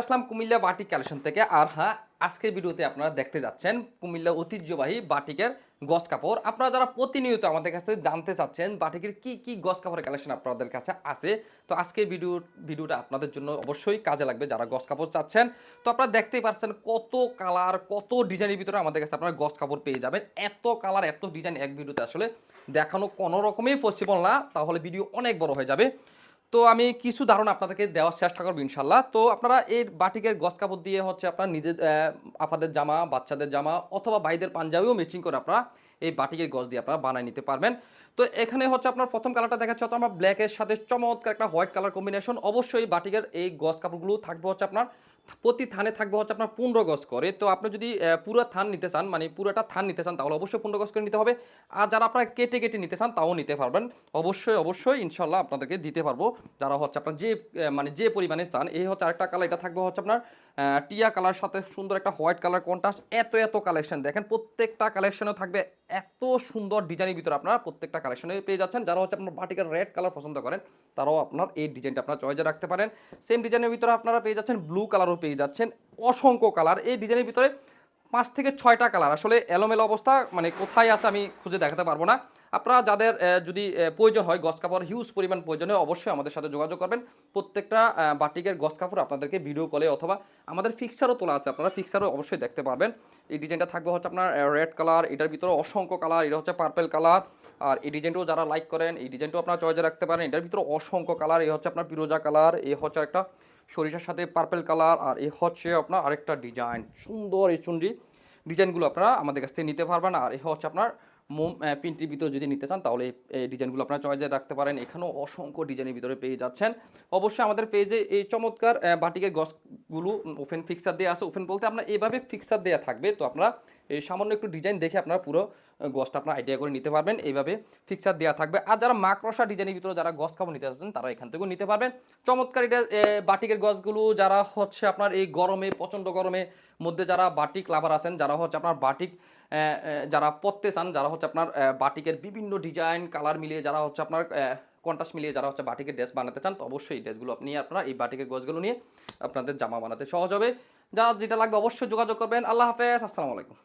আসলাম Comilla batik collection থেকে। আর হ্যাঁ আজকের ভিডিওতে আপনারা দেখতে যাচ্ছেন কুমিল্লা ঐতিহ্যবাহী বাটিকের গস কাপড়। আপনারা যারা প্রতিনিয়ত আমাদের কাছে জানতে চাচ্ছেন বাটিকের কি কি গস কাপড়ের কালেকশন আপনাদের কাছে আছে, তো আজকের ভিডিও, ভিডিওটা আপনাদের জন্য অবশ্যই কাজে লাগবে যারা গস কাপড় চাচ্ছেন। তো আপনারা দেখতেই পাচ্ছেন কত কালার, কত ডিজাইনের ভিতরে আমাদের কাছে আপনারা গস কাপড় পেয়ে যাবেন। এত কালার, এত ডিজাইন এক ভিডিওতে আসলে দেখানো কোনো রকমই পসিবল না। তাহলে ভিডিও অনেক বড় হয়ে যাবে। তো আমি কিছু ধারণা আপনাদেরকে দেওয়ার চেষ্টা করব ইনশাল্লাহ। তো আপনারা এই বাটিকের গছ কাপড় দিয়ে হচ্ছে আপনার নিজের আপনাদের জামা, বাচ্চাদের জামা অথবা ভাইদের পাঞ্জাবিও ম্যাচিং করে আপনারা এই বাটিকের গছ দিয়ে আপনারা বানায় নিতে পারবেন। তো এখানে হচ্ছে আপনার প্রথম কালারটা দেখাচ্ছে হয়তো আমরা ব্ল্যাকের সাথে চমৎকার একটা হোয়াইট কালার কম্বিনেশন অবশ্যই বাটিকের এই গছ কাপড়গুলো থাকবে হচ্ছে আপনার প্রতি থানে থাকবে হচ্ছে আপনার পনেরো গজ করে। তো আপনি যদি পুরো থান নিতে চান মানে পুরোটা থান নিতে চান, তাহলে অবশ্যই পনেরো গজ করে নিতে হবে। আর যারা আপনারা কেটে কেটে নিতে চান, তাও নিতে পারবেন। অবশ্যই অবশ্যই, ইনশাল্লাহ আপনাদেরকে দিতে পারব। যারা হচ্ছে আপনার যে মানে যে পরিমাণে চান, এই হচ্ছে আরেকটা কালার এটা থাকবে হচ্ছে আপনার টিয়া কালার সাথে সুন্দর একটা হোয়াইট কালার কন্ট্রাস্ট, এত এত কালেকশন। দেখেন প্রত্যেকটা কালেকশনে থাকবে এত সুন্দর ডিজাইনের ভিতরে আপনারা প্রত্যেকটা কালেকশনে পেয়ে যাচ্ছেন। যারা হচ্ছে আপনার বাটিকের রেড কালার পছন্দ করেন, তারাও আপনার এই ডিজাইনটা আপনার চয়েসে রাখতে পারেন। সেম ডিজাইনের ভিতরে আপনারা পেয়ে যাচ্ছেন ব্লু কালারও পেয়ে যাচ্ছেন। অসংখ্য কালার এই ডিজাইনের ভিতরে পাঁচ থেকে ছয়টা কালার আসলে এলোমেলো অবস্থা মানে কোথায় আছে আমি খুঁজে দেখাতে পারব না। আপনারা যাদের যদি প্রয়োজন হয় গস কাপড় হিউজ পরিমাণ প্রয়োজন হয় অবশ্যই আমাদের সাথে যোগাযোগ করবেন। প্রত্যেকটা বাটিকের গস কাপড় আপনাদেরকে ভিডিও কলে অথবা আমাদের ফিক্সারও তোলা আছে, আপনারা ফিক্সারও অবশ্যই দেখতে পারবেন। এই ডিজাইনটা থাকবে হচ্ছে আপনার রেড কালার এটার ভিতরে অসংখ্য কালার এটা হচ্ছে পার্পেল কালার আর এই ডিজাইনটাও যারা লাইক করেন, এই ডিজাইনটাও আপনারা চয়েসে রাখতে পারেন। এটার ভিতরে অসংখ্য কালার এই হচ্ছে আপনার পিরোজা কালার এই হচ্ছে একটা সরিষার সাথে পার্পেল কালার আর এই হচ্ছে আপনার আরেকটা ডিজাইন সুন্দর এই চুন্ডি ডিজাইনগুলো আপনারা আমাদের কাছ থেকে নিতে পারবেন, আর এই হচ্ছে আপনার মোম প্রিন্টের ভিতরে যদি নিতে চান, তাহলে এই- ডিজাইনগুলো আপনারা চয়েসে রাখতে পারেন। এখানেও অসংখ্য ডিজাইনের ভিতরে পেয়ে যাচ্ছেন। অবশ্যই আমাদের পেজে এই চমৎকার বাটিকের গসগুলো ওপেন ফিক্সার দেওয়া আছে। ওপেন বলতে আপনার এইভাবে ফিক্সার দেওয়া থাকবে। তো আপনারা এই সামান্য একটু ডিজাইন দেখে আপনারা পুরো গসটা আপনার আইডিয়া করে নিতে পারবেন। এইভাবে ফিক্সার দেওয়া থাকবে। আর যারা মাকড়সা ডিজাইনের ভিতরে যারা গস কাপড় নিতে চাচ্ছেন তারা এখান থেকেও নিতে পারবেন। চমৎকার এটা বাটিকের গসগুলো যারা হচ্ছে আপনার এই গরমে, প্রচণ্ড গরমে মধ্যে যারা বাটিক লাভার আছেন, যারা হচ্ছে আপনার বাটিক যারা পড়তে চান, যারা হচ্ছে আপনার বাটিকের বিভিন্ন ডিজাইন কালার মিলিয়ে যারা হচ্ছে আপনার কন্ট্রাস্ট মিলিয়ে যারা হচ্ছে বাটিকের ড্রেস বানাতে চান, তো অবশ্যই এই ড্রেসগুলো আপনি আপনারা এই বাটিকের গজগুলো নিয়ে আপনাদের জামা বানাতে সহজ হবে। যা যেটা লাগবে অবশ্যই যোগাযোগ করবেন। আল্লাহ হাফেজ, আসসালামু আলাইকুম।